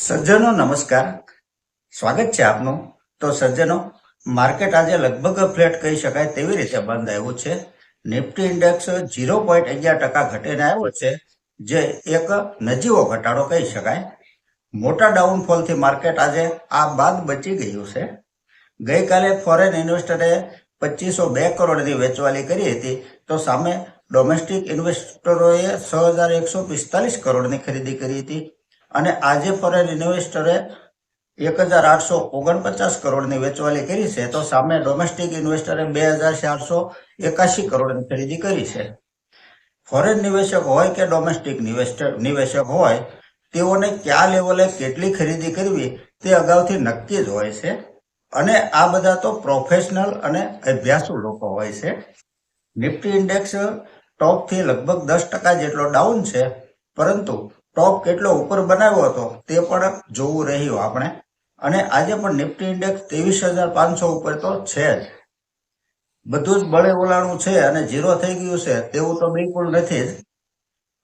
સજ્જનો નમસ્કાર. સ્વાગત છે આપનું. તો સજ્જનો, માર્કેટ આજે લગભગ ફ્લેટ કહી શકાય તેવી રીતે બંધ આવ્યું છે. નિફ્ટી ઇન્ડેક્સ ઝીરો પોઈન્ટ અગિયાર ટકા ઘટીને આવ્યો છે, જે એક નજીવો ઘટાડો કહી શકાય. મોટા ડાઉનફોલથી માર્કેટ આજે આ બાદ બચી ગયું છે. ગઈકાલે ફોરેન ઇન્વેસ્ટરે પચીસો બે કરોડની વેચવાલી કરી હતી. તો સામે ડોમેસ્ટિક ઇન્વેસ્ટરોએ છ હજાર એકસો પિસ્તાલીસ કરોડની ખરીદી કરી હતી. અને આજે ફોરેન ઇન્વેસ્ટરે એક હજાર આઠસો ઓગણપચાસ કરોડની વેચવાલી કરી છે, તો સામે ડોમેસ્ટિક ઇન્વેસ્ટરે બે હજાર ચારસો એકાશી કરોડની ખરીદી કરી છે. ફોરેન નિવેશક હોય કે ડોમેસ્ટિક નિવેશક હોય, તેઓને કયા લેવલે કેટલી ખરીદી કરવી તે અગાઉથી નક્કી જ હોય છે. અને આ બધા તો પ્રોફેશનલ અને અભ્યાસુ લોકો હોય છે. નિફ્ટી ઇન્ડેક્સ ટોપથી લગભગ દસ ટકા જેટલો ડાઉન છે, પરંતુ ટોપ કેટલો ઉપર બનાવ્યો હતો તે પણ જોવું રહ્યું આપણે. અને આજે પણ નિફ્ટી ઇન્ડેક્સ ત્રેવીસ હજાર પાંચસો ઉપર તો છે જ. બધું જ બળે ઓલાણું છે અને ઝીરો થઈ ગયું છે તેવું તો બિલકુલ નથી જ.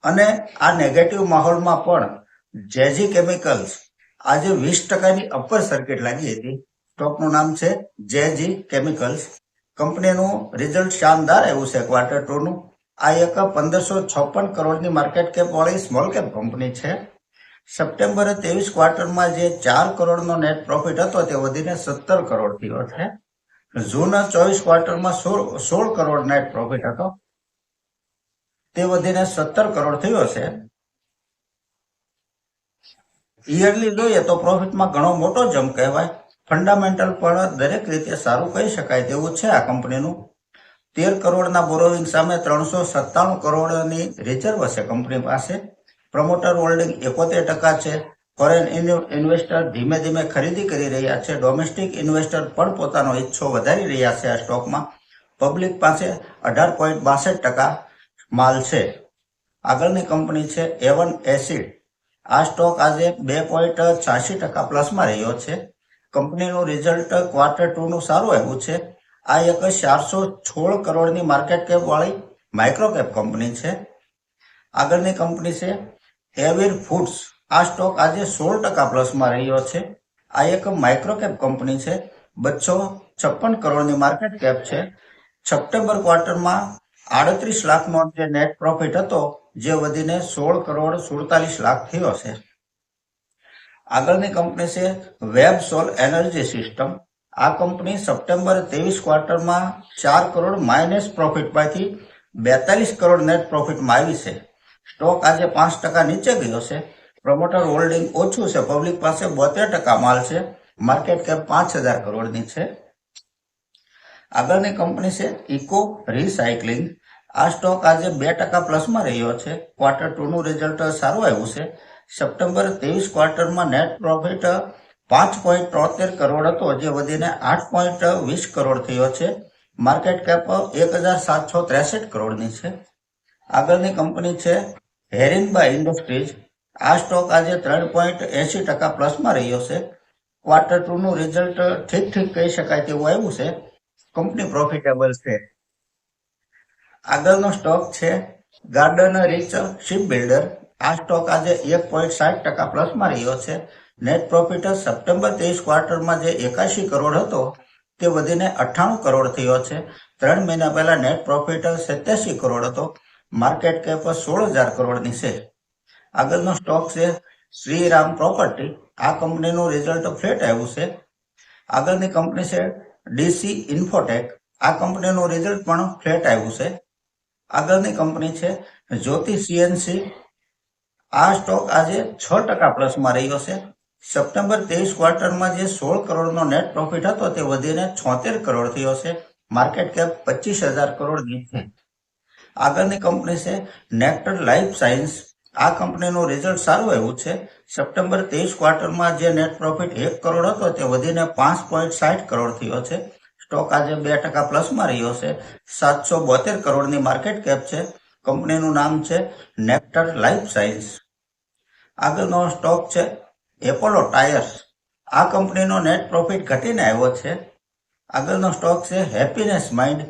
અને આ નેગેટિવ માહોલમાં પણ જેજી કેમિકલ્સ આજે વીસ ટકાની અપર સર્કિટ લાગી હતી. સ્ટોકનું નામ છે જેજી કેમિકલ્સ. કંપનીનું રિઝલ્ટ શાનદાર એવું છે ક્વાર્ટર ટુ નું. આ એક પંદરસો છપ્પન કરોડની માર્કેટ કેપ વાળી સ્મોલ કેપ કંપની છે. સપ્ટેમ્બર ત્રેવીસ ક્વાર્ટરમાં જે ચાર કરોડનો નેટ પ્રોફિટ હતો તે વધીને સત્તર કરોડ થયો છે. જૂન ચોવીસ ક્વાર્ટરમાં સોળ સોળ કરોડ નેટ પ્રોફિટ હતો. તે વધીને સત્તર કરોડ થયો છે. યરલી જોઈએ તો પ્રોફિટમાં ઘણો મોટો જમ્પ કહેવાય. ફંડામેન્ટલ પણ દરેક રીતે સારું કહી શકાય તેવું છે આ કંપનીનું તેર કરોડના બોરોવિંગ સામે ત્રણસો સત્તાણું કરોડની રિઝર્વ છે કંપની પાસે. પ્રમોટર હોલ્ડિંગ એકોતેર ટકા છે. ફોરેન ઇન્વેસ્ટર ધીમે ધીમે ખરીદી કરી રહ્યા છે. ડોમેસ્ટિક ઇન્વેસ્ટર પણ પોતાનો ઈચ્છો વધારી રહ્યા છે આ સ્ટોકમાં પબ્લિક પાસે અઢાર પોઈન્ટ બાસઠ ટકા માલ છે. આગળની કંપની છે એવન એસિડ આ સ્ટોક આજે બે પોઈન્ટ છ્યાસી ટકા પ્લસમાં રહ્યો છે. કંપનીનું રિઝલ્ટ ક્વાર્ટર ટુનું સારું આવ્યું છે. આ એક ચારસો સોળ કરોડની માર્કેટ કેપ વાળી માઇક્રોકેપ કંપની છે. આગળની કંપની છે એવિર ફૂડ્સ આ સ્ટોક આજે સોળ ટકા પ્લસમાં રહ્યો છે. આ એક માઇક્રો કેપ કંપની છે. બસો છપ્પન કરોડની માર્કેટ કેપ છે. સપ્ટેમ્બર ક્વાર્ટરમાં આડત્રીસ લાખનો જે નેટ પ્રોફિટ હતો, જે વધીને સોળ કરોડ સુડતાલીસ લાખ થયો છે. આગળની કંપની છે વેબસોલ એનર્જી સિસ્ટમ આ કંપની સપ્ટેમ્બર ત્રેવીસ ક્વાર્ટરમાં ચાર કરોડ માઇનસ પ્રોફિટમાંથી બેતાલીસ કરોડ નેટ પ્રોફિટમાં આવી છે. સ્ટોક આજે પાંચ ટકા નીચે ગયો છે. પ્રમોટર હોલ્ડિંગ ઓછું છે. પબ્લિક પાસે બોતેર ટકા માલ છે. માર્કેટ કેપ પાંચ હજાર કરોડની છે. આગળની કંપની છે ઇકો રિસાયકલિંગ. આ સ્ટોક આજે બે ટકા પ્લસમાં રહ્યો છે. ક્વાર્ટર ટુ નું રિઝલ્ટ સારું આવ્યું છે. સપ્ટેમ્બર ત્રેવીસ ક્વાર્ટરમાં નેટ પ્રોફિટ પાંચ પોઈન્ટ તોતેર કરોડ હતો, જે વધીને આઠ પોઈન્ટ વીસ કરોડ થયો છે. માર્કેટ કેપ એક હજાર સાતસો ત્રેસઠ કરોડની છે. આગળની કંપની છે હેરિનબા ઇન્ડસ્ટ્રીઝ. આ સ્ટોક આજે ત્રણ પોઈન્ટ એસી ટકા પ્લસમાં રહ્યો છે. ક્વાર્ટર ટુ નું રિઝલ્ટ ઠીક ઠીક કહી શકાય તેવું આવ્યું છે. કંપની પ્રોફિટેબલ છે. આગળનો સ્ટોક છે ગાર્ડન રીચ શિપ બિલ્ડર આ સ્ટોક આજે એક પોઈન્ટ સાઠ ટકા પ્લસમાં રહ્યો છે. નેટ પ્રોફિટ સપ્ટેમ્બર ત્રીસ ક્વાર્ટરમાં જે એકાશી કરોડ હતો, તે વધીને અઠ્ઠાણું કરોડ થયો છે. ત્રણ મહિના પહેલા નેટ પ્રોફિટ સત્યાસી કરોડ હતો. માર્કેટ કેપ સોળ હજાર કરોડની છે. આગળનો સ્ટોક છે શ્રીરામ પ્રોપર્ટી આ કંપનીનું રિઝલ્ટ ફ્લેટ આવ્યું છે. આગળની કંપની છે ડીસી ઇન્ફોટેક આ કંપનીનું રિઝલ્ટ પણ ફ્લેટ આવ્યું છે. આગળની કંપની છે જ્યોતિ સીએનસી આ સ્ટોક આજે છ ટકા પ્લસમાં રહ્યો છે. સપ્ટેમ્બર ત્રેવીસ ક્વાર્ટરમાં જે સોળ કરોડનો નેટ પ્રોફિટ હતો તે વધીને છોતેર કરોડ થયો છે. માર્કેટ કેપ પચીસ હજાર કરોડની છે. આગળની કંપની છે નેક્ટર લાઈફ સાયન્સ આ કંપનીનું રિઝલ્ટ સારું એવું છે. સપ્ટેમ્બર ત્રેવીસ ક્વાર્ટરમાં જે નેટ પ્રોફિટ એક કરોડ હતો તે વધીને પાંચ પોઈન્ટ સાઠ કરોડ થયો છે. સ્ટોક આજે બે ટકા પ્લસમાં રહ્યો છે. સાતસો બોતેર કરોડની માર્કેટ કેપ છે. કંપનીનું નામ છે નેક્ટર લાઈફ સાયન્સ આગળનો સ્ટોક છે એપોલો ટાયર્સ, આ કંપનીનો નેટ પ્રોફિટ ઘટીને આવ્યો છે. આગળનો સ્ટોક છે હેપીનેસ માઇન્ડ,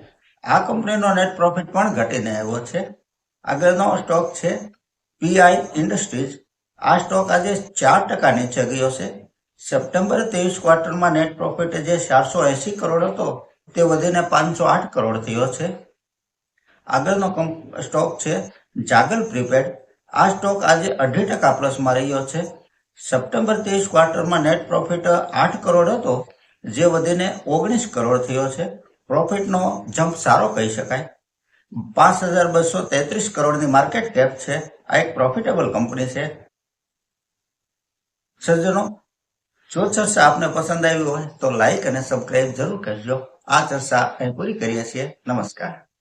આ કંપનીનો નેટ પ્રોફિટ પણ ઘટીને આવ્યો છે. આગળનો સ્ટોક છે પીઆઈ ઇન્ડસ્ટ્રીઝ, આ સ્ટોક આજે ચાર ટકા નીચે ગયો છે. સપ્ટેમ્બર ત્રેવીસ ક્વાર્ટરમાં નેટ પ્રોફિટ જે ચારસો એસી કરોડ હતો, તે વધીને પાંચસો આઠ કરોડ થયો છે. આગળનો સ્ટોક છે જાગલ પ્રીપેડ, આ સ્ટોક આજે અઢી ટકા પ્લસમાં રહ્યો છે. સપ્ટેમ્બર ત્રેવીસ ક્વાર્ટરમાં નેટ પ્રોફિટ આઠ કરોડ હતો, જે વધીને ઓગણીસ કરોડ થયો છે. પ્રોફિટનો જમ્પ સારો કહી શકાય. પાંચ હજાર બસો તેત્રીસ કરોડની માર્કેટ કેપ છે. આ એક પ્રોફિટેબલ કંપની છે. સજ્જનો, જો ચર્ચા આપને પસંદ આવી હોય તો લાઈક અને સબસ્ક્રાઈબ જરૂર કરજો. આ ચર્ચા અહીં પૂરી કરીએ છીએ. નમસ્કાર.